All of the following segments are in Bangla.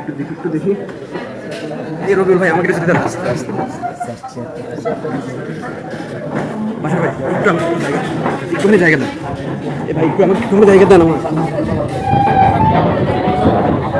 একটু দেখি একটু দেখি এই রবিউল ভাই, আমাকে দিতে আস্তে আস্তে ভাই, একটু একটুখানি জায়গা দেন এ ভাই, একটু আমাকে একটুখানি জায়গা দেন আমার।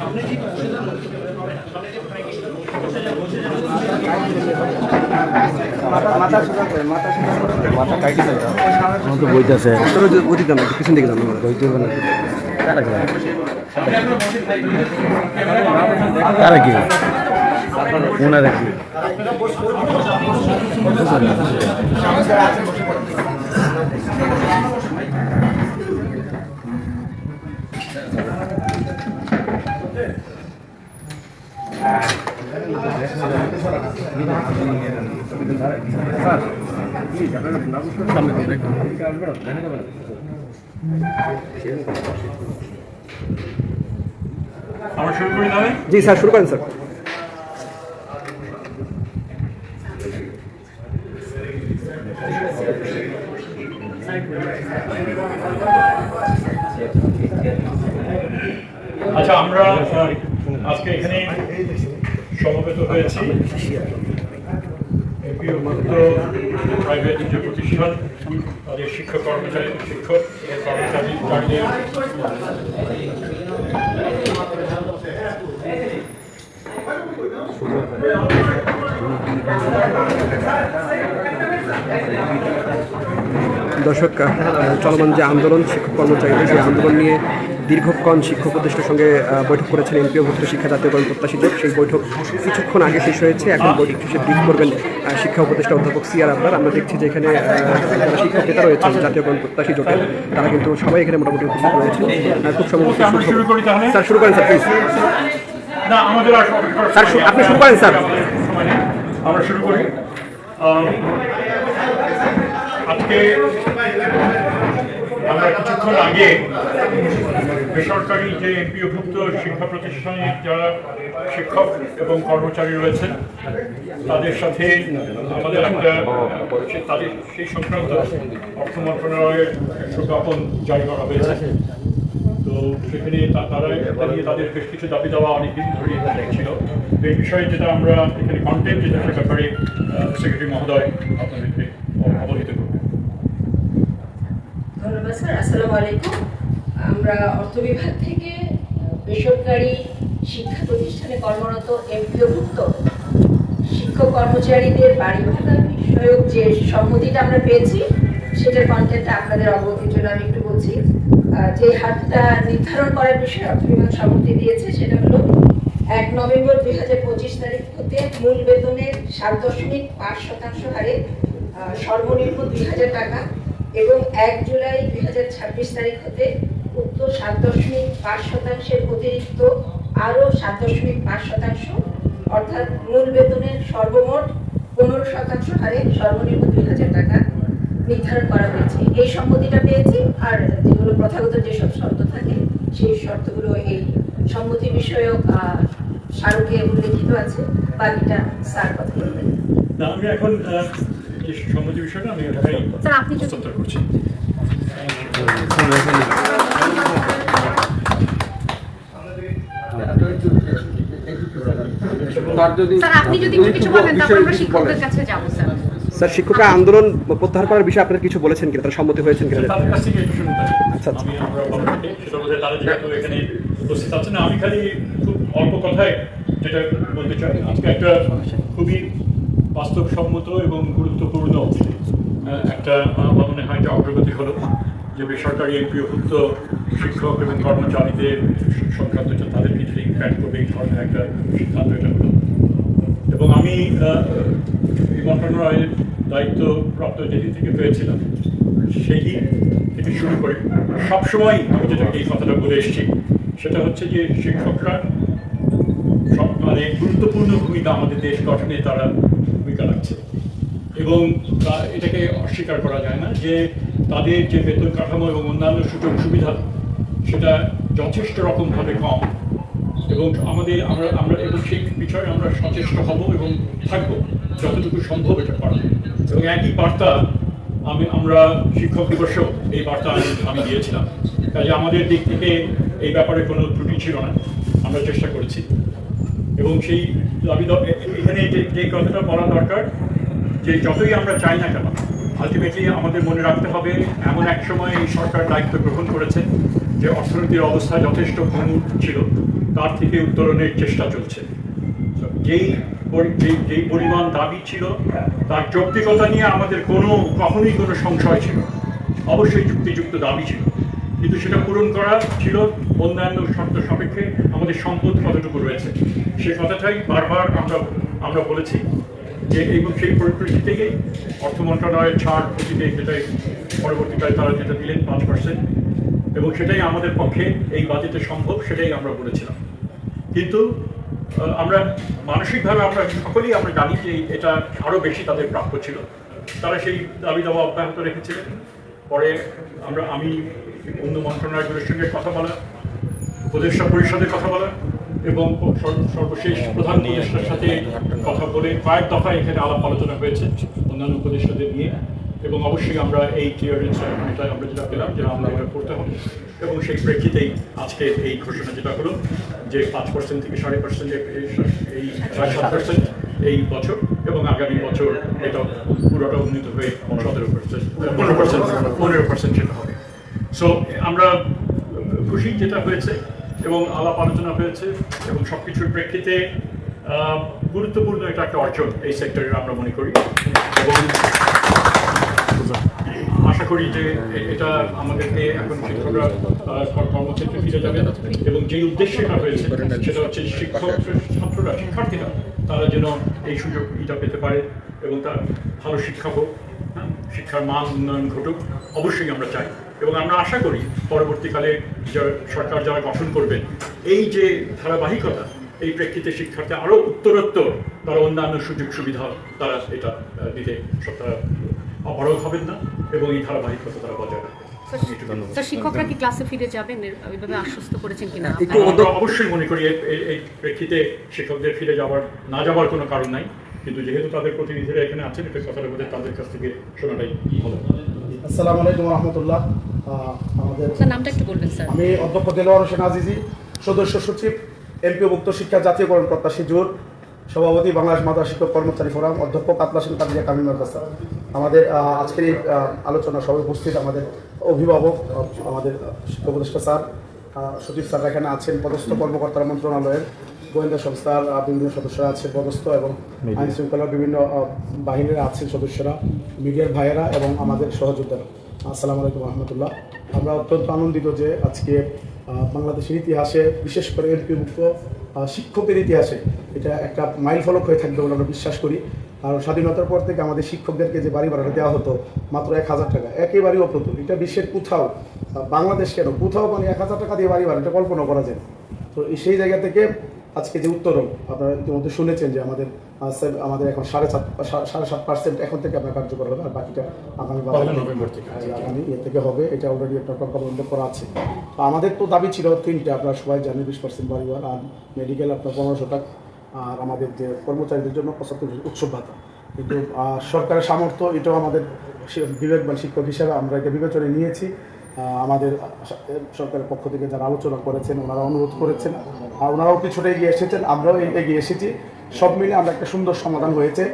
আপনার দাদা আমার ফোন ডিভাইস পাবে না সফল সফল ভাই কে? শুনব বলবে কে? শুনব মোবাইল মোবাইল দিন মোবাইল দেখছেন ভাই আমার তো বইতেছে তোর অতীত না পিছন দিকে যান বইতে হবে না তারা কি? ওনারা কি? আমরা শুরু করি তাহলে? জি স্যার শুরু করেন স্যার। আচ্ছা আমরা আজকে এখানে সমবেত হয়েছি। প্রতিষ্ঠান, তাদের শিক্ষক কর্মচারী শিক্ষক কর্মচারী দর্শক চলমান যে আন্দোলন, শিক্ষক কর্মচারীদের সেই আন্দোলন নিয়ে দীর্ঘক্ষণ শিক্ষক উপদেষ্টার সঙ্গে বৈঠক করেছেন এমপিও ভুক্ত শিক্ষা জাতীয়করণ প্রত্যাশিত। সেই বৈঠক কিছুক্ষণ আগে শেষ হয়েছে। এখন বৈঠক শেষে ব্রিফ করবেন শিক্ষা উপদেষ্টা অধ্যাপক সিআর আব্বার আমরা দেখছি যে এখানে যারা শিক্ষক নেতা রয়েছেন জাতীয়করণ প্রত্যাশী জোটের তারা কিন্তু সবাই এখানে মোটামুটি উপস্থিত রয়েছেন। আহ, খুব সম্ভবত স্যার শুরু করেন স্যার প্লিজ স্যার, আপনি শুরু করেন, স্যার। আমরা শুরু করি। আজকে আমরা কিছুক্ষণ আগে বেসরকারি যে এমপিওভুক্ত শিক্ষা প্রতিষ্ঠানে যারা শিক্ষক এবং কর্মচারী রয়েছেন, তাদের সাথে আমাদের একটা তাদের সেই সংক্রান্ত অর্থ মন্ত্রণালয়ের একটা জ্ঞাপন জারি করা হয়েছে। তো সেখানে তারা নিয়ে তাদের বেশ কিছু দাবি দেওয়া অনেকদিন ধরে ছিল। এই বিষয়ে যেটা আমরা এখানে কন্টেন্ট যেটা, সে ব্যাপারে সেক্রেটারি মহোদয় আপনাদেরকে অবহিত করবেন। ধন্যবাদ স্যার আসসালামু আলাইকুম। আমরা অর্থ বিভাগ থেকে বেসরকারি শিক্ষা প্রতিষ্ঠানে কর্মরত এমপিওভুক্ত শিক্ষক কর্মচারীদের বাড়ি ভাড়া বিষয়ক যে সম্মতিটা আমরা পেয়েছি, সেটার কন্টেন্টটা আপনাদের অবগতির জন্য আমি একটু বলছি। যে হারটা নির্ধারণ করার বিষয়ে অর্থ বিভাগ সম্মতি দিয়েছে, সেটা হলো এক নভেম্বর দুই হাজার পঁচিশ তারিখ হতে মূল বেতনের সাত দশমিক পাঁচ শতাংশ হারে সর্বনিম্ন দুই হাজার টাকা এবং এক জুলাই দুই হাজার ছাব্বিশ তারিখ হতে উক্ত সাত দশমিক পাঁচ শতাংশের অতিরিক্ত আরও সাত দশমিক পাঁচ শতাংশ অর্থাৎ মূল বেতনের সর্বমোট পনেরো শতাংশ হারে সর্বনিম্ন দুই হাজার টাকা নির্ধারণ করা হয়েছে। এই সম্মতিটা পেয়েছি আর যেগুলো প্রথাগত যেসব শর্ত থাকে সেই শর্তগুলো এই সম্মতি বিষয়ক স্মারকে উল্লেখিত আছে বাকিটা স্যার কথা বলবেন। আমি এখন সম্মতি বিষয়টা আমি স্যার, আপনি যদি- স্যার আপনি যদি কিছু বলেন তারপর আমরা শিক্ষকদের কাছে যাব স্যার। স্যার শিক্ষকরা আন্দোলন প্রত্যাহার করার বিষয়ে আপনারা কিছু বলেছেন কিনা? তারা সম্মতি হয়েছেন কিনা। আচ্ছা, আচ্ছা। আমি খালি খুব অল্প কথায় যেটা বলতে চাই আজকে একটা খুবই বাস্তবসম্মত এবং গুরুত্বপূর্ণ একটা আমার মনে হয় যে অগ্রগতি হলো যে বেসরকারি এমপিওভুক্ত শিক্ষক এবং কর্মচারীদের সংক্রান্ত তাদের কিছু ইম্প্যাক্ট করবে এই ধরনের একটা সিদ্ধান্ত এটা হলো। এবং আমি মন্ত্রণালয়ের দায়িত্ব প্রাপ্ত যেদিন থেকে পেয়েছিলাম সেই দিন থেকে শুরু করে সবসময় আমি যেটা এই কথাটা বলে এসেছি, সেটা হচ্ছে যে শিক্ষকরা সব মানে গুরুত্বপূর্ণ ভূমিকা আমাদের দেশ গঠনে তারা ভূমিকা রাখছে। এবং এটাকে অস্বীকার করা যায় না যে তাদের যে বেতন কাঠামো এবং অন্যান্য সুযোগ সুবিধা, সেটা যথেষ্ট রকমভাবে কম এবং আমাদের আমরা আমরা এবং সেই বিষয়ে আমরা সচেষ্ট হব এবং থাকব, যতটুকু সম্ভব এটা করা এবং একই বার্তা আমি, আমরা শিক্ষক দিবসেও এই বার্তা আমি দিয়েছিলাম। কাজে আমাদের দিক থেকে এই ব্যাপারে কোনো ত্রুটি ছিল না, আমরা চেষ্টা করেছি। এবং সেই দাবি এখানে যে যে কথাটা বলা দরকার, যে যতই আমরা চাই না কেন আলটিমেটলি আমাদের মনে রাখতে হবে, এমন এক সময় এই সরকার দায়িত্ব গ্রহণ করেছে যে অর্থনীতির অবস্থা যথেষ্ট ভঙ্গুর ছিল। তার থেকে উত্তরণের চেষ্টা চলছে। যেই যেই পরিমাণ দাবি ছিল, তার যৌক্তিকতা নিয়ে আমাদের কোনো, কখনোই কোনো সংশয় ছিল। অবশ্যই যুক্তিযুক্ত দাবি ছিল। কিন্তু সেটা পূরণ করা ছিল অন্যান্য শর্ত সাপেক্ষে আমাদের সম্পদ কতটুকু রয়েছে। সে কথাটাই বারবার আমরা আমরা বলেছি যে এবং সেই পরিপ্রেক্ষিতেই অর্থ মন্ত্রণালয়ের ছাড় অতীতে যেটাই পরবর্তীকালে তারা যেটা দিলেন পাঁচ পার্সেন্ট এবং সেটাই আমাদের পক্ষে এই বাজেটে সম্ভব সেটাই আমরা বলেছিলাম। কিন্তু আমরা মানসিকভাবে আমরা সকলেই আমরা জানি যে এটা আরও বেশি তাদের প্রাপ্য ছিল। তারা সেই দাবি দাওয়া অব্যাহত রেখেছিলেন। পরে আমরা আমি অন্য মন্ত্রণালয়গুলোর সঙ্গে কথা বলা উপদেষ্টা পরিষদের কথা বলা এবং সর্বশেষ প্রধান উপদেষ্টার সাথে কথা বলে কয়েক দফা এখানে আলাপ আলোচনা হয়েছে অন্যান্য উপদেষ্টাদের নিয়ে। এবং অবশ্যই আমরা এই ক্লিয়ারেন্স এটা আমরা যেটা পেলাম যে আমরা এটা করতে হবে, এবং সেই প্রেক্ষিতেই আজকে এই ঘোষণা যেটা হলো যে পাঁচ পার্সেন্ট থেকে সাড়ে পার্সেন্ট এই সাড়ে সাত পার্সেন্ট এই বছর এবং আগামী বছর এটা পুরোটা উন্নীত হয়ে সতেরো পার্সেন্ট পনেরো পার্সেন্ট পনেরো পার্সেন্ট সেটা হবে। সো আমরা খুশি যেটা হয়েছে এবং আলাপ আলোচনা হয়েছে এবং সব কিছুর প্রেক্ষিতে গুরুত্বপূর্ণ এটা একটা অর্জন এই সেক্টরের আমরা মনে করি। এবং করি যে এটা আমাদেরকে এখন শিক্ষকরা কর্মক্ষেত্রে ফিরে যাবে এবং যে উদ্দেশ্যে হয়েছে সেটা হচ্ছে শিক্ষক ছাত্ররা শিক্ষার্থীরা তারা যেন এই সুযোগ এটা পেতে পারে এবং তার ভালো শিক্ষা হোক হ্যাঁ, শিক্ষার মান উন্নয়ন ঘটুক অবশ্যই আমরা চাই। এবং আমরা আশা করি পরবর্তীকালে সরকার যারা গঠন করবেন এই যে ধারাবাহিকতা এই প্রেক্ষিতে শিক্ষার্থী আরও উত্তরোত্তর তারা অন্যান্য সুযোগ সুবিধা তারা এটা দিতে তারা অপারগ হবেন না এবং এই ধারাবাহিকতা তারা বজায় রাখবেন। শিক্ষকরা কি ক্লাসে ফিরে যাবেন? এর- আশ্বস্ত করেছেন কিনা? একটু আপনারা? আমরা অবশ্যই মনে করি এই- প্রেক্ষিতে শিক্ষকদের ফিরে যাওয়ার না যাওয়ার কোনো কারণ নাই। কিন্তু যেহেতু তাদের প্রতিনিধিরা এখানে আছেন এটা কথাটা তাদের কাছ থেকে শোনাটাই ভালো। আসসালামু আলাইকুম রহমতুল্লাহ। আমাদের নামটা একটু বলবেন স্যার। আমি অধ্যক্ষ দেলোয়ার হোসেন আজিজি সদস্য সচিব। এমপিভুক্ত শিক্ষা জাতীয়করণ প্রত্যাশী জোট সভাপতি বাংলাদেশ মাদ্রাসা শিক্ষক কর্মচারী ফোরাম অধ্যক্ষ কাতলা সিং কাদিয়া কামিল মাদ্রাসা। আমাদের আজকের এই আলোচনা সবাই উপস্থিত আমাদের অভিভাবক আমাদের শিক্ষা উপদেষ্টা স্যার সচিব স্যার এখানে আছেন পদস্থ কর্মকর্তারা মন্ত্রণালয়ের গোয়েন্দা সংস্থার বিভিন্ন সদস্যরা আছেন পদস্থ এবং আইন শৃঙ্খলার বিভিন্ন বাহিনীর আছেন সদস্যরা মিডিয়ার ভাইয়েরা এবং আমাদের সহযোদ্ধারা। আসসালামু আলাইকুম রহমতুল্লাহ। আমরা অত্যন্ত আনন্দিত যে আজকে বাংলাদেশের ইতিহাসে, বিশেষ করে এমপিভুক্ত শিক্ষকের ইতিহাসে এটা একটা মাইল ফলক হয়ে থাকবে বলে আমরা বিশ্বাস করি। আর স্বাধীনতার পর থেকে আমাদের শিক্ষকদেরকে যে বাড়ি ভাড়াটা দেওয়া হতো, মাত্র এক হাজার টাকা, একেবারেই অপ্রতুল। এটা বিশ্বের কোথাও বাংলাদেশ কেন? কোথাও মানে এক হাজার টাকা দিয়ে বাড়ি ভাড়া এটা কল্পনা করা যায় তো সেই জায়গা থেকে আজকে যে উত্তরণ আপনারা ইতিমধ্যে শুনেছেন যে আমাদের আমাদের এখন সাড়ে সাত সাড়ে সাত পার্সেন্ট এখন থেকে আপনার কার্যকর হবে আর বাকিটা আগামী। আগামী ইয়ে থেকে হবে এটা অলরেডি একটা প্রকল্প উল্লেখ করা আছে। আমাদের তো দাবি ছিল তিনটে আপনারা সবাই জানেন বিশ পার্সেন্ট বাড়িওয়ার আর মেডিকেল আপনার পনেরোশো টাকা আর আমাদের যে কর্মচারীদের জন্য পঁচাত্তর উৎসব ভাতা। কিন্তু সরকারের সামর্থ্য এটাও আমাদের বিবেকবান শিক্ষক হিসাবে আমরা এটা বিবেচনায় নিয়েছি। আমাদের সরকারের পক্ষ থেকে যারা আলোচনা করেছেন, ওনারা অনুরোধ করেছেন আর ওনারাও কিছুটা এগিয়ে এসেছেন, আমরাও এগিয়ে এসেছি। সব মিলে আমরা একটা সুন্দর সমাধান হয়েছে।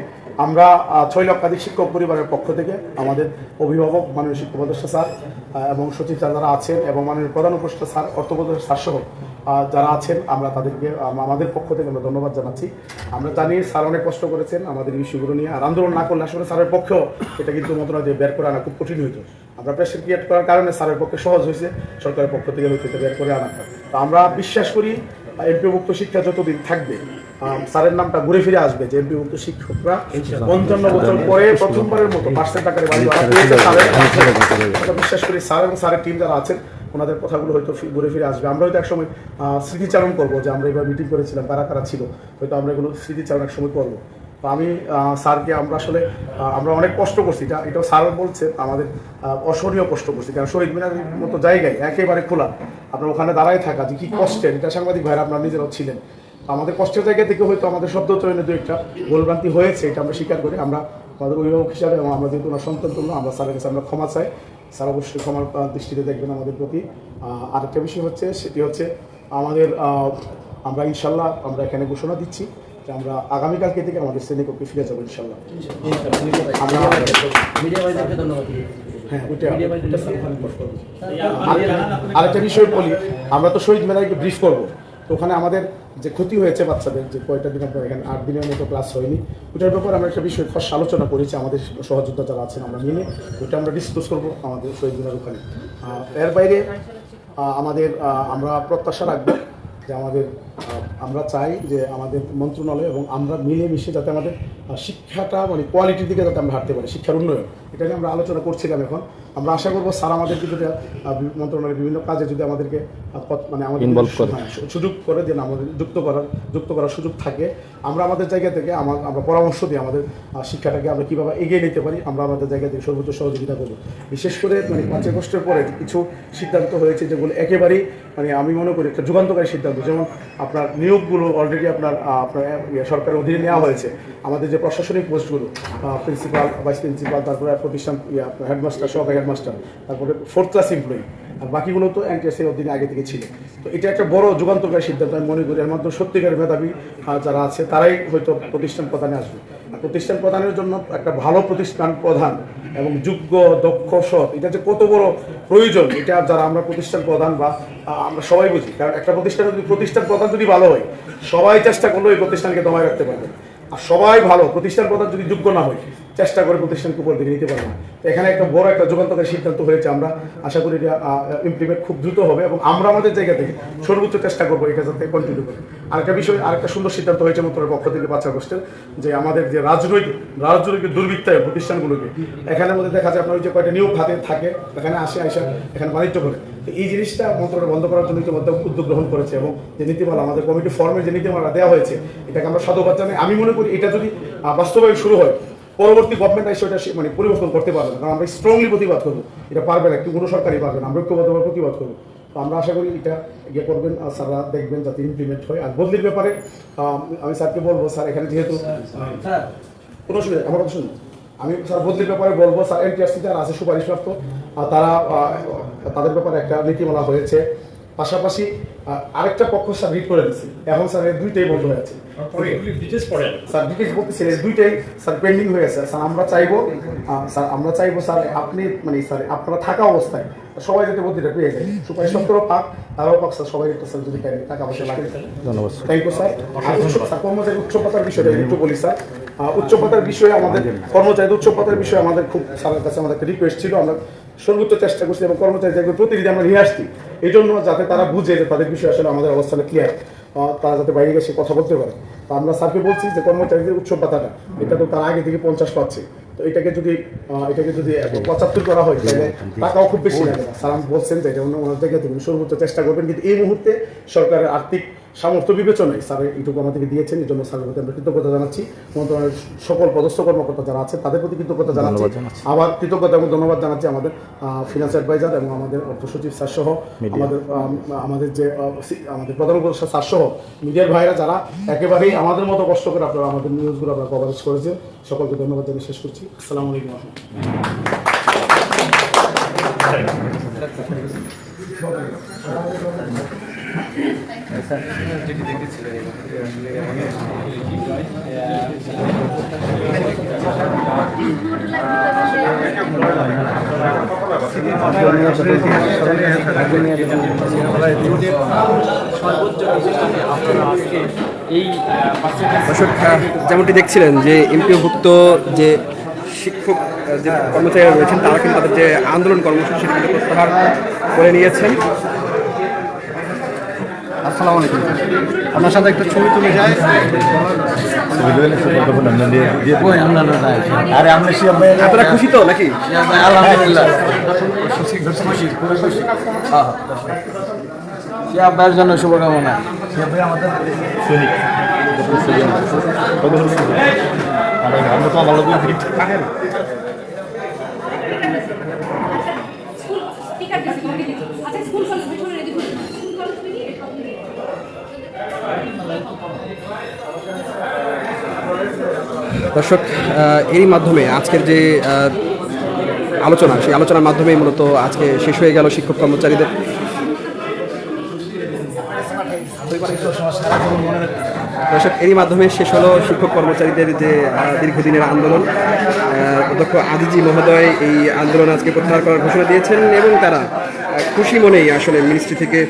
আমরা ছয় লক্ষাধিক শিক্ষক পরিবারের পক্ষ থেকে আমাদের অভিভাবক, মাননীয় শিক্ষক স্যার এবং সচিব স্যার যারা আছেন এবং মাননীয় প্রধান উপদেষ্টা স্যার, অর্থ উপদেষ্টা স্যার সহ যারা আছেন, আমরা তাদেরকে আমাদের পক্ষ থেকে আমরা ধন্যবাদ জানাচ্ছি। আমরা জানি স্যার অনেক কষ্ট করেছেন আমাদের ইস্যুগুলো নিয়ে, আর আন্দোলন না করলে আসলে স্যারের পক্ষেও এটা কিন্তু মন্ত্রণালয় বের করে আনা খুব কঠিন হইতো। আমরা প্রেশার ক্রিয়েট করার কারণে স্যারের পক্ষে সহজ হয়েছে সরকারের পক্ষ থেকে হয়তো বের করে আনা তো আমরা বিশ্বাস করি এমপিভুক্ত শিক্ষা যতদিন থাকবে স্যারের নামটা ঘুরে ফিরে আসবে যে এমপিভুক্ত শিক্ষকরা পঞ্চান্ন বছর পরে প্রথমবারের মতো পার্সেন্ট বাড়ি স্যারের। এটা বিশ্বাস করি স্যার এবং স্যারের টিম যারা আছেন ওনাদের কথাগুলো হয়তো ঘুরে ফিরে আসবে। আমরা হয়তো একসময় স্মৃতিচারণ করব যে আমরা এবার মিটিং করেছিলাম কারা কারা ছিল হয়তো আমরা এগুলো স্মৃতিচারণ এক সময় করব। আমি স্যারকে আমরা আসলে আমরা অনেক কষ্ট করছি। এটা, এটাও স্যার বলছে, আমাদের অসহনীয় কষ্ট করছি। কারণ শহীদ মিনারের মতো জায়গায় একেবারে খোলা। আপনার ওখানে দাঁড়ায় থাকা যে কী কষ্টের, এটা সাংবাদিক ভাইরা আপনারা নিজেরাও ছিলেন। আমাদের কষ্টের জায়গা থেকে হয়তো আমাদের শব্দ চয়নে দু একটা ভুলভ্রান্তি হয়েছে, এটা আমরা স্বীকার করি। আমরা আমাদের অভিভাবক হিসাবে এবং আমরা যেহেতু ওনার সন্তান তুল্য আমরা স্যারের কাছে আমরা ক্ষমা চাই। স্যার অবশ্যই ক্ষমার দৃষ্টিতে দেখবেন আমাদের প্রতি। আরেকটা বিষয় হচ্ছে, সেটি হচ্ছে আমাদের আমরা ইনশাল্লাহ আমরা এখানে ঘোষণা দিচ্ছি। যে আমরা আগামীকালকে থেকে আমাদের শ্রেণীকক্ষে ফিরে যাব ইনশাল্লাহ হ্যাঁ আরেকটা বিষয় বলি, আমরা তো শহীদ মেলাকে ব্রিফ করব। তো ওখানে আমাদের যে ক্ষতি হয়েছে বাচ্চাদের, যে কয়টা দিন আপনার এখানে আট দিনের মতো ক্লাস হয়নি ওটার ব্যাপারে আমরা একটা বিষয় খস আলোচনা করেছি, আমাদের সহযোদ্ধা যারা আছেন আমরা মিলে ওটা আমরা ডিসকাস করব আমাদের শহীদ মিনার ওখানে। এর বাইরে আমাদের আমরা প্রত্যাশা রাখব যে আমাদের আমরা চাই যে আমাদের মন্ত্রণালয় এবং আমরা মিলেমিশে যাতে আমাদের শিক্ষাটা মানে কোয়ালিটির দিকে যাতে আমরা হাঁটতে পারি, শিক্ষার উন্নয়ন। এটা নিয়ে আমরা আলোচনা করছিলাম এখন। আমরা আশা করব স্যার আমাদেরকে যদি মন্ত্রণালয়ের বিভিন্ন কাজে যদি আমাদেরকে মানে আমাদের হ্যাঁ, সুযোগ করে দেন আমাদের যুক্ত করার যুক্ত করার সুযোগ থাকে। আমরা আমাদের জায়গা থেকে আমার আমরা পরামর্শ দিই আমাদের শিক্ষাটাকে আমরা কীভাবে এগিয়ে নিতে পারি আমরা আমাদের জায়গা থেকে সর্বোচ্চ সহযোগিতা করব। বিশেষ করে মানে পাঁচই আগস্টের পরে কিছু সিদ্ধান্ত হয়েছে যেগুলো একেবারেই মানে আমি মনে করি একটা যুগান্তকারী সিদ্ধান্ত। যেমন আপনার নিয়োগগুলো অলরেডি আপনার আপনার ইয়ে সরকারের অধীনে নেওয়া হয়েছে। আমাদের যে প্রশাসনিক পোস্টগুলো প্রিন্সিপাল ভাইস প্রিন্সিপাল তারপরে প্রতিষ্ঠান হেডমাস্টার, সহকারী হেডমাস্টার, তারপরে ফোর্থ ক্লাস এমপ্লয়ি আর বাকিগুলো তো এনটিএসের অধীনে আগে থেকে ছিল। তো এটা একটা বড় যুগান্তকারী সিদ্ধান্ত, আমি মনে করি। এর মাধ্যমে সত্যিকার মেধাবী যারা আছে, তারাই হয়তো প্রতিষ্ঠান প্রধানে আসবে। প্রতিষ্ঠান প্রধানের জন্য একটা ভালো প্রতিষ্ঠান প্রধান এবং যোগ্য, দক্ষ, সৎ, এটা যে কত বড় প্রয়োজন, এটা যারা আমরা প্রতিষ্ঠান প্রধান বা আমরা সবাই বুঝি। কারণ একটা প্রতিষ্ঠান যদি প্রতিষ্ঠান প্রধান যদি ভালো হয়, সবাই চেষ্টা করলেও এই প্রতিষ্ঠানকে দমায় রাখতে পারবে আর সবাই ভালো, প্রতিষ্ঠান প্রধান যদি যোগ্য না হয় চেষ্টা করে প্রতিষ্ঠানকে উপর দিকে নিতে পারবে না। তো এখানে একটা বড় একটা যুগান্তকারী সিদ্ধান্ত হয়েছে, আমরা আশা করি এটা ইমপ্লিমেন্ট খুব দ্রুত হবে এবং আমরা আমাদের জায়গা থেকে সর্বোচ্চ চেষ্টা করব এটা যাতে কন্টিনিউ করে আরেকটা বিষয়, আরেকটা সুন্দর সিদ্ধান্ত হয়েছে মন্ত্রের পক্ষ থেকে পাঁচ আগস্টের, যে আমাদের যে রাজনৈতিক রাজনৈতিক দুর্বৃত্তায় প্রতিষ্ঠানগুলোকে, এখানে মধ্যে দেখা যায় আপনার ওই যে কয়টা নিয়োগ হাতে থাকে, এখানে আসে আসে এখানে বাণিজ্য করে। তো এই জিনিসটা মন্ত্রণালয় বন্ধ করার জন্য ইতিমধ্যে উদ্যোগ গ্রহণ করেছে এবং যে নীতিমালা আমাদের কমিটি ফর্মে যে নীতিমালা দেওয়া হয়েছে, এটাকে আমরা সাধুবাদ জানাই। আমি মনে করি এটা যদি বাস্তবায়ন শুরু হয় পরবর্তী গভর্নমেন্ট এসে সে- মানে পরিবর্তন করতে পারবে না। কারণ আমরা স্ট্রংলি প্রতিবাদ করব। এটা পারবে না কোনো সরকারই পারবে না। আমরা ঐক্যবদ্ধভাবে প্রতিবাদ করব। তো আমরা আশা করি এটা ইয়ে করবেন আর স্যাররা দেখবেন যাতে ইমপ্লিমেন্ট হয়। আর বদলির ব্যাপারে আমি স্যারকে বলব স্যার এখানে যেহেতু কোনো অসুবিধা আমার কথা শুনুন। আমি স্যার বদলির ব্যাপারে বলব স্যার এনটিআরসি যারা আছে সুপারিশপ্রাপ্ত। আর তারা তাদের ব্যাপারে একটা নীতিমালা হয়েছে। পাশাপাশি আরেকটা পক্ষ স্যার রিড করে দিচ্ছে এখন স্যার এই দুইটাই বন্ধ হয়ে আছে। ডিটেলস পড়ে স্যার ডিটেলস বলতেছেন দুইটাই স্যার পেন্ডিং হয়ে আছে। স্যার আমরা চাইব স্যার আমরা চাইব স্যার আপনি মানে স্যার আপনারা থাকা অবস্থায় সবাই যাতে বদলিটা পেয়ে যায়। সুপারিশ সত্তরও পাক তারাও পাক স্যার সবাই একটা স্যার যদি পাই টাকা পয়সা লাগে ধন্যবাদ থ্যাংক ইউ স্যার আর স্যার কর্মচারী উচ্চ পাতার বিষয়টা একটু বলি স্যার। উচ্চ পাতার বিষয়ে আমাদের কর্মচারীদের উচ্চ পাতার বিষয়ে আমাদের খুব স্যারের কাছে আমাদের একটা রিকোয়েস্ট ছিল। আমরা সর্বোচ্চ চেষ্টা করছি এবং কর্মচারীদের প্রতিনিধি আমরা নিয়ে আসছি, এই জন্য যাতে তারা বুঝে যে তাদের বিষয় আসলে আমাদের অবস্থানে ক্লিয়ার তারা যাতে বাইরে গেছে কথা বলতে পারে। তো আমরা স্যারকে বলছি যে কর্মচারীদের উৎসব পাতাটা এটা তো তারা আগে থেকে পঞ্চাশ পাচ্ছে। তো এটাকে যদি এটাকে যদি পঁচাত্তর করা হয়, তাহলে টাকাও খুব বেশি লাগে না। স্যার বলছেন যে এটা অন্য ওনার জায়গা থেকে সর্বোচ্চ চেষ্টা করবেন। কিন্তু এই মুহূর্তে সরকারের আর্থিক সামর্থ্য বিবেচনায় স্যার এইটুকু আমাদেরকে দিয়েছেন এই জন্য স্যারের প্রতি আমরা কৃতজ্ঞতা জানাচ্ছি। মন্ত্রণালয়ের সকল পদস্থ কর্মকর্তা যারা আছে তাদের প্রতি কৃতজ্ঞতা জানাচ্ছি। আবার কৃতজ্ঞতা এবং ধন্যবাদ জানাচ্ছি আমাদের ফিনান্স অ্যাডভাইজার এবং আমাদের অর্থ সচিব স্যার সহ আমাদের আমাদের যে আমাদের প্রধান উপদেষ্টা স্যার সহ মিডিয়ার ভাইরা যারা একেবারেই আমাদের মতো কষ্ট করে আপনারা আমাদের নিউজগুলো আপনারা কভারেজ করেছেন সকলকে ধন্যবাদ জানিয়ে শেষ করছি। আসসালামু আলাইকুম রহমতুল্লাহ। যেমনটি দেখছিলেন যে এমপিওভুক্ত যে শিক্ষক যে কর্মচারীরা রয়েছেন, তারা কিন্তু তাদের যে আন্দোলন কর্মসূচি সেটা প্রত্যাহার করে নিয়েছেন। আসসালামু আলাইকুম আপনার সাথে একটা ছবি তুলে যায় আরে আমরা শিয়াব আপনারা খুশি তো নাকি আলহামদুলিল্লাহ ভাইয়ের জন্য শুভকামনা আমাদের সৈনিক আমরা তো ভালো করে স্পিকার দিছি তোমাকে দিছি আচ্ছা স্কুল কলেজ পেছনে রেডি করুন স্কুল কলেজ পেরিয়ে সব দিকে দর্শক এরই মাধ্যমে আজকের যে আলোচনা, সেই আলোচনার মাধ্যমে মূলত আজকে শেষ হয়ে গেল শিক্ষক কর্মচারীদের। দর্শক, এরই মাধ্যমে শেষ হলো শিক্ষক কর্মচারীদের যে দীর্ঘদিনের আন্দোলন। অধ্যক্ষ আদিজি মহোদয় এই আন্দোলন আজকে প্রত্যাহার করার ঘোষণা দিয়েছেন এবং তারা খুশি মনেই আসলে মিনিস্ট্রি থেকে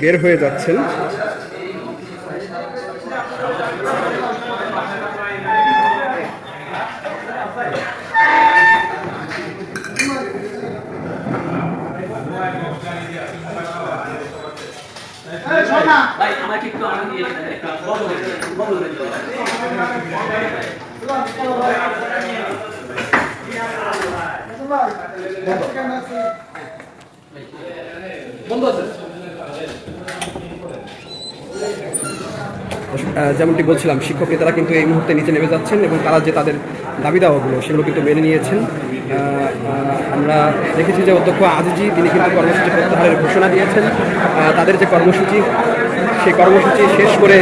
বের হয়ে যাচ্ছেন। ভাই আমাকে একটু আনা দিয়ে বন্ধু আছে যেমনটি বলছিলাম শিক্ষক নেতারা কিন্তু এই মুহূর্তে নিচে নেমে যাচ্ছেন এবং তারা যে তাদের দাবি দাওয়াগুলো, সেগুলো কিন্তু মেনে নিয়েছেন। আমরা দেখেছি যে অধ্যক্ষ আজিজি, তিনি কিন্তু কর্মসূচি প্রত্যাহারের ঘোষণা দিয়েছেন। তাদের যে কর্মসূচি, সেই কর্মসূচি শেষ করে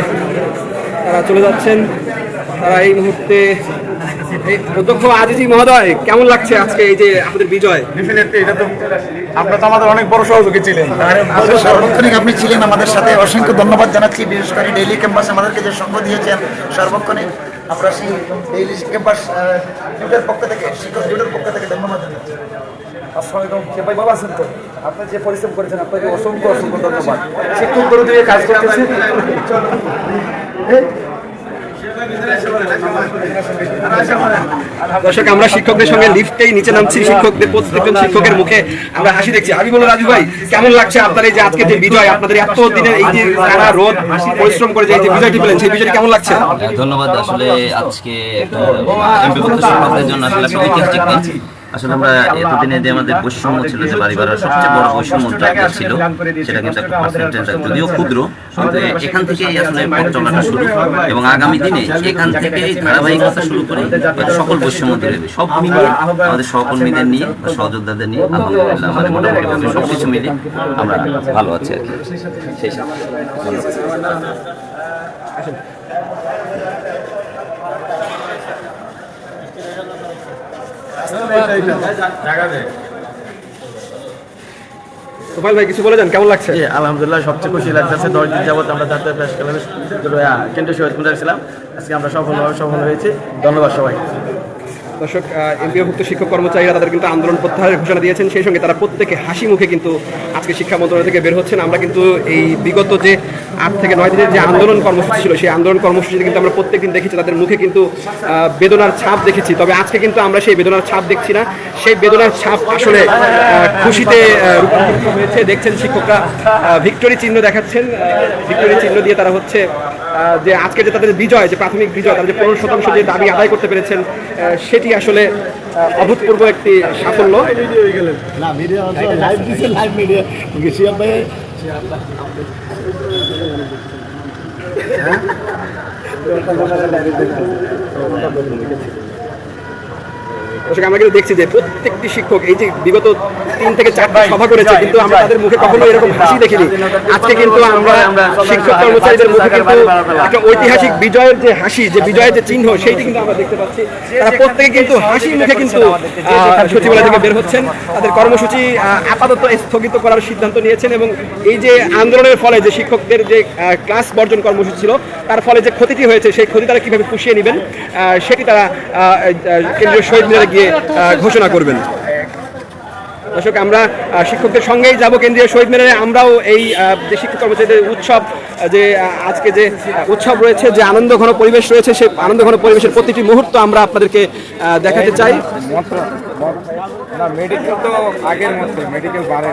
তারা চলে যাচ্ছেন। তারা এই মুহূর্তে অধ্যক্ষ আজিজি মহোদয় কেমন লাগছে আজকে এই যে আমাদের বিজয়? এটা তো আপনার তো আমাদের অনেক বড় সহযোগী ছিলেন। সার্বক্ষণিক আপনি ছিলেন আমাদের সাথে। অসংখ্য ধন্যবাদ জানাচ্ছি বিশেষ করে ডেইলি ক্যাম্পাস আমাদেরকে যে সঙ্গ দিয়েছেন সর্বক্ষণিক। আমরা সেই ডেইলি ক্যাম্পাস জুটের পক্ষ থেকে শিক্ষক জুটের পক্ষ থেকে ধন্যবাদ জানাচ্ছি। আসসালামাইকুম কে ভাই ভালো আছেন তো? আপনি যে পরিশ্রম করেছেন আপনাকে অসংখ্য অসংখ্য ধন্যবাদ। শিক্ষক করে দিয়ে কাজ করতেছেন। দর্শক, আমরা শিক্ষকদের সঙ্গে লিফটেই নিচে নামছি, শিক্ষকদের প্রত্যেকজন শিক্ষকের মুখে আমরা হাসি দেখছি। আমি বলো রাজু ভাই, কেমন লাগছে আপনার এই যে আজকে যে বিজয়, আপনাদের এত দিনের এই যে তারা রোদ, পরিশ্রম করে যে বিজয়টি পেলেন, সেই বিজয়টি কেমন লাগছে? ধন্যবাদ, আসলে আজকে একটা জন্য আসলে একটা ঐতিহাসিক দিন। আসলে আমরা এতদিনে যে আমাদের বৈষম্য ছিল যে বাড়ি ভাড়ার সবচেয়ে বড় বৈষম্য জাতীয় ছিল সেটা কিন্তু একটা পার্সেন্টেজ যদিও ক্ষুদ্র কিন্তু এখান থেকেই আসলে পথ চলাটা শুরু এবং আগামী দিনে এখান থেকে ধারাবাহিকতা শুরু করে সকল বৈষম্য দূরে। সব মিলিয়ে আমাদের সহকর্মীদের নিয়ে বা সহযোদ্ধাদের নিয়ে আলহামদুলিল্লাহ আমাদের মোটামুটি ভাবে সবকিছু মিলে আমরা ভালো আছি আর কি। সেই সাথে ভাই, কিছু কেমন লাগছে? আলহামদুলিল্লাহ, সবচেয়ে খুশি লাগতেছে দশ দিন যাবত আমরা আজকে আমরা সফল হয়েছি। ধন্যবাদ সবাই দর্শক এমপিওভুক্ত শিক্ষক কর্মচারীরা তাদের কিন্তু আন্দোলন প্রত্যাহারের ঘোষণা দিয়েছেন। সেই সঙ্গে তারা প্রত্যেকে হাসি মুখে কিন্তু আজকে শিক্ষা মন্ত্রণালয় থেকে বের হচ্ছেন। আমরা কিন্তু এই বিগত যে আট থেকে নয় দিনের যে আন্দোলন কর্মসূচি ছিল সেই আন্দোলন কর্মসূচিতে কিন্তু আমরা প্রত্যেকদিন দেখেছি তাদের মুখে কিন্তু বেদনার ছাপ দেখেছি। তবে আজকে কিন্তু আমরা সেই বেদনার ছাপ দেখছি না। সেই বেদনার ছাপ আসলে খুশিতে রূপান্তরিত হয়েছে। দেখছেন শিক্ষকরা ভিক্টোরি চিহ্ন দেখাচ্ছেন। ভিক্টোরি চিহ্ন দিয়ে তারা হচ্ছে যে আজকে যে তাদের বিজয় যে প্রাথমিক বিজয় তাদের যে পনেরো শতাংশ যে দাবি আদায় করতে পেরেছেন আহ, সেটি আসলে অভূতপূর্ব একটি সাফল্য। মিডিয়া লাইভ লাইভ মিডিয়া ভাই। দর্শক আমরা কিন্তু দেখছি যে প্রত্যেকটি শিক্ষক এই যে বিগত তিন থেকে চারটা সভা করেছে কিন্তু আমরা তাদের মুখে কখনো এরকম হাসি দেখিনি। আজকে কিন্তু আমরা শিক্ষক কর্মচারীদের মুখে কিন্তু একটা ঐতিহাসিক বিজয়ের যে হাসি যে বিজয়ের যে চিহ্ন সেইটি কিন্তু আমরা দেখতে পাচ্ছি। তারা প্রত্যেকে কিন্তু হাসি মুখে কিন্তু সচিবালয় থেকে বের হচ্ছেন তাদের কর্মসূচি আপাতত স্থগিত করার সিদ্ধান্ত নিয়েছেন এবং এই যে আন্দোলনের ফলে যে শিক্ষকদের যে ক্লাস বর্জন কর্মসূচি ছিল তার ফলে যে ক্ষতিটি হয়েছে সেই ক্ষতি তারা কীভাবে পুষিয়ে নেবেন আহ, সেটি তারা কেন্দ্রীয় শহীদ মিনারে গিয়ে ঘোষণা করবেন দর্শক আমরা শিক্ষকদের সঙ্গেই যাব কেন্দ্রীয় শহীদ মিনারে আমরাও এই যে শিক্ষক কর্মচারীদের উৎসব যে আজকে যে উৎসব রয়েছে যে আনন্দ ঘন পরিবেশ রয়েছে সেই আনন্দ ঘন পরিবেশের প্রতিটি মুহূর্ত আমরা আপনাদেরকে দেখাতে চাই মেডিকেল তো আগের মতো মেডিকেল বাড়ে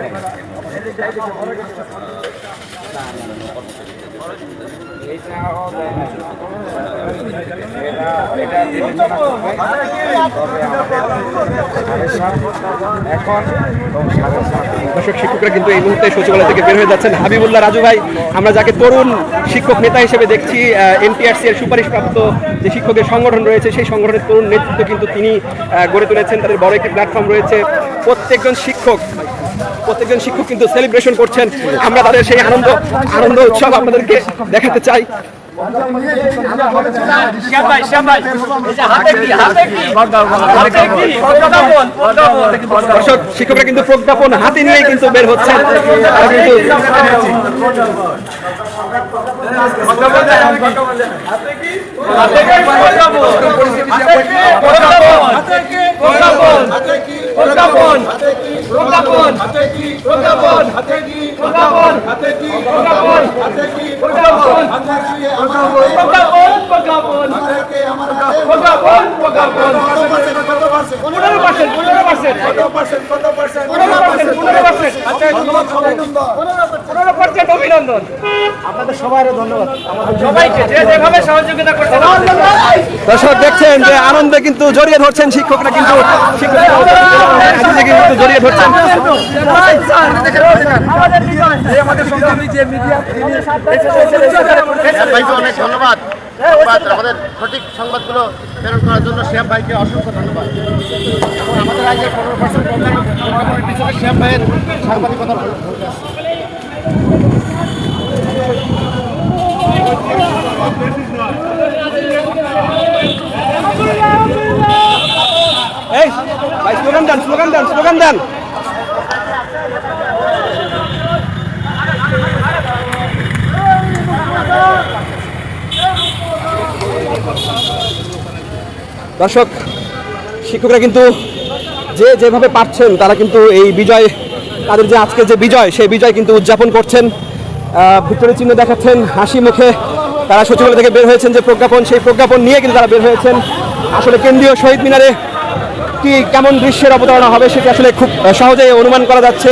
দর্শক, শিক্ষকরা কিন্তু এই মুহূর্তে সচিবালয় থেকে বের হয়ে যাচ্ছেন। হাবিবুল্লাহ রাজু ভাই, আমরা যাকে তরুণ শিক্ষক নেতা হিসেবে দেখছি এনটিআরসি এর সুপারিশপ্রাপ্ত যে শিক্ষকের সংগঠন রয়েছে, সেই সংগঠনের তরুণ নেতৃত্ব কিন্তু তিনি গড়ে তুলেছেন। তাদের বড় একটি প্ল্যাটফর্ম রয়েছে। প্রত্যেকজন শিক্ষক প্রত্যেকজন শিক্ষক কিন্তু সেলিব্রেশন করছেন। আমরা তাদের সেই আনন্দ আনন্দ, উৎসব আপনাদেরকে দেখাতে চাই। শিক্ষকরা কিন্তু প্রজ্ঞাপন হাতে নিয়ে কিন্তু বের পনেরো পার্সেন্ট পনেরো পার্সেন্ট। পনেরো পার্সেন্ট পনেরো পার্সেন্ট। দর্শক দেখছেন যে আনন্দে কিন্তু জড়িয়ে ধরছেন শিক্ষকরা কিন্তু কিন্তু জড়িয়ে ধরছেন ভাইকে অনেক ধন্যবাদ ধন্যবাদ। আমাদের সঠিক সংবাদগুলো প্রেরণ করার জন্য শ্যাম ভাইকে অসংখ্য ধন্যবাদ এবং আমাদের আগে পনেরো পার্সেন্ট শ্যাম ভাইয়ের সাংবাদিকতার ভূমিকা আছে। দর্শক, শিক্ষকরা কিন্তু যে যেভাবে পারছেন, তারা কিন্তু এই বিজয়, তাদের যে আজকে যে বিজয়, সেই বিজয় কিন্তু উদযাপন করছেন। ভিক্টোরি চিহ্ন দেখাচ্ছেন হাসি মুখে। তারা সচিবালয় থেকে বের হয়েছেন যে প্রজ্ঞাপন, সেই প্রজ্ঞাপন নিয়ে কিন্তু তারা বের হয়েছেন। আসলে কেন্দ্রীয় শহীদ মিনারে কি কেমন দৃশ্যের অবতারণা হবে সেটি আসলে খুব সহজেই অনুমান করা যাচ্ছে।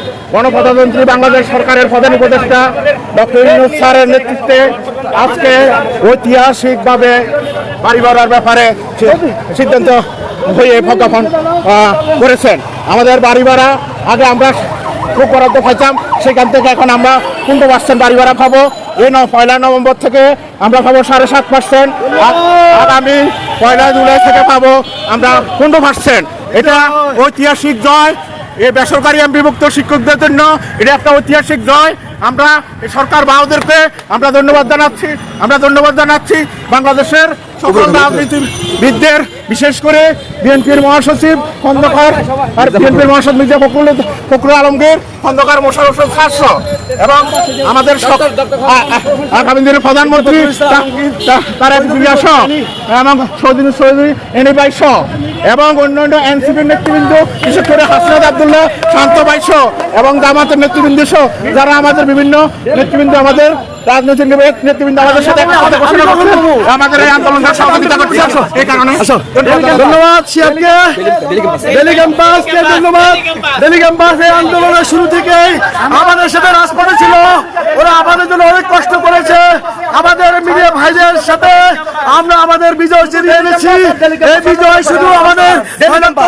গণপ্রজাতন্ত্রী বাংলাদেশ সরকারের প্রধান উপদেষ্টা ডক্টর ইউনুস স্যারের নেতৃত্বে আজকে ঐতিহাসিকভাবে বাড়ি ভাড়ার ব্যাপারে সিদ্ধান্ত হয়ে প্রজ্ঞাপন করেছেন। আমাদের বাড়ি ভাড়া আগে আমরা খুব বরাদ্দ পাইতাম, সেখান থেকে এখন আমরা পনেরো পার্সেন্ট বাড়ি ভাড়া পাবো। এই ন পয়লা নভেম্বর থেকে আমরা পাবো সাড়ে সাত পার্সেন্ট আগামী পয়লা জুলাই থেকে পাবো আমরা পনেরো পার্সেন্ট এটা ঐতিহাসিক জয় এই বেসরকারি বিভক্ত শিক্ষকদের জন্য এটা একটা ঐতিহাসিক জয়। আমরা সরকার বাহাদুরকে আমরা ধন্যবাদ জানাচ্ছি। আমরা ধন্যবাদ জানাচ্ছি বাংলাদেশের সকল রাজনীতিবিদদের বিশেষ করে বিএনপির মহাসচিব খন্দকার আর বিএনপির মহাসচিব মির্জা ফখরুল ফখরুল আলমগীর খন্দকার মোশারফ খাস এবং আমাদের আগামী দিনের প্রধানমন্ত্রী তা- তা- তারেক জিয়া সহ এবং সৌদিন সৌদি এনিবাই সহ এবং অন্যান্য এনসিপির নেতৃবৃন্দ বিশেষ করে হাসনাদ আবদুল্লাহ শান্ত বাইশ এবং জামাতের নেতৃবৃন্দ সহ যারা আমাদের বিভিন্ন নেতৃবৃন্দ আমাদের রাজনৈতিক নেবে- নেতৃবৃন্দ আমাদের সাথে আমাদের এই আন্দোলনটা সহযোগিতা করছে এই কারণে ধন্যবাদ শিয়াবকে ডেলি ক্যাম্পাসকে ধন্যবাদ। ডেলি ক্যাম্পাস এই আন্দোলনের শুরু থেকেই আমাদের সাথে রাজপথে ছিল। ওরা আমাদের জন্য অনেক কষ্ট করেছে। আমাদের মিডিয়া ভাইদের সাথে আমরা আমাদের বিজয় চিনিয়ে এনেছি। এই বিজয় শুধু আমাদের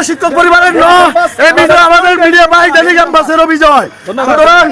শিক্ষক পরিবারের নয় এই বিজয় আমাদের মিডিয়া ভাই ডেলি ক্যাম্পাসেরও বিজয়। সুতরাং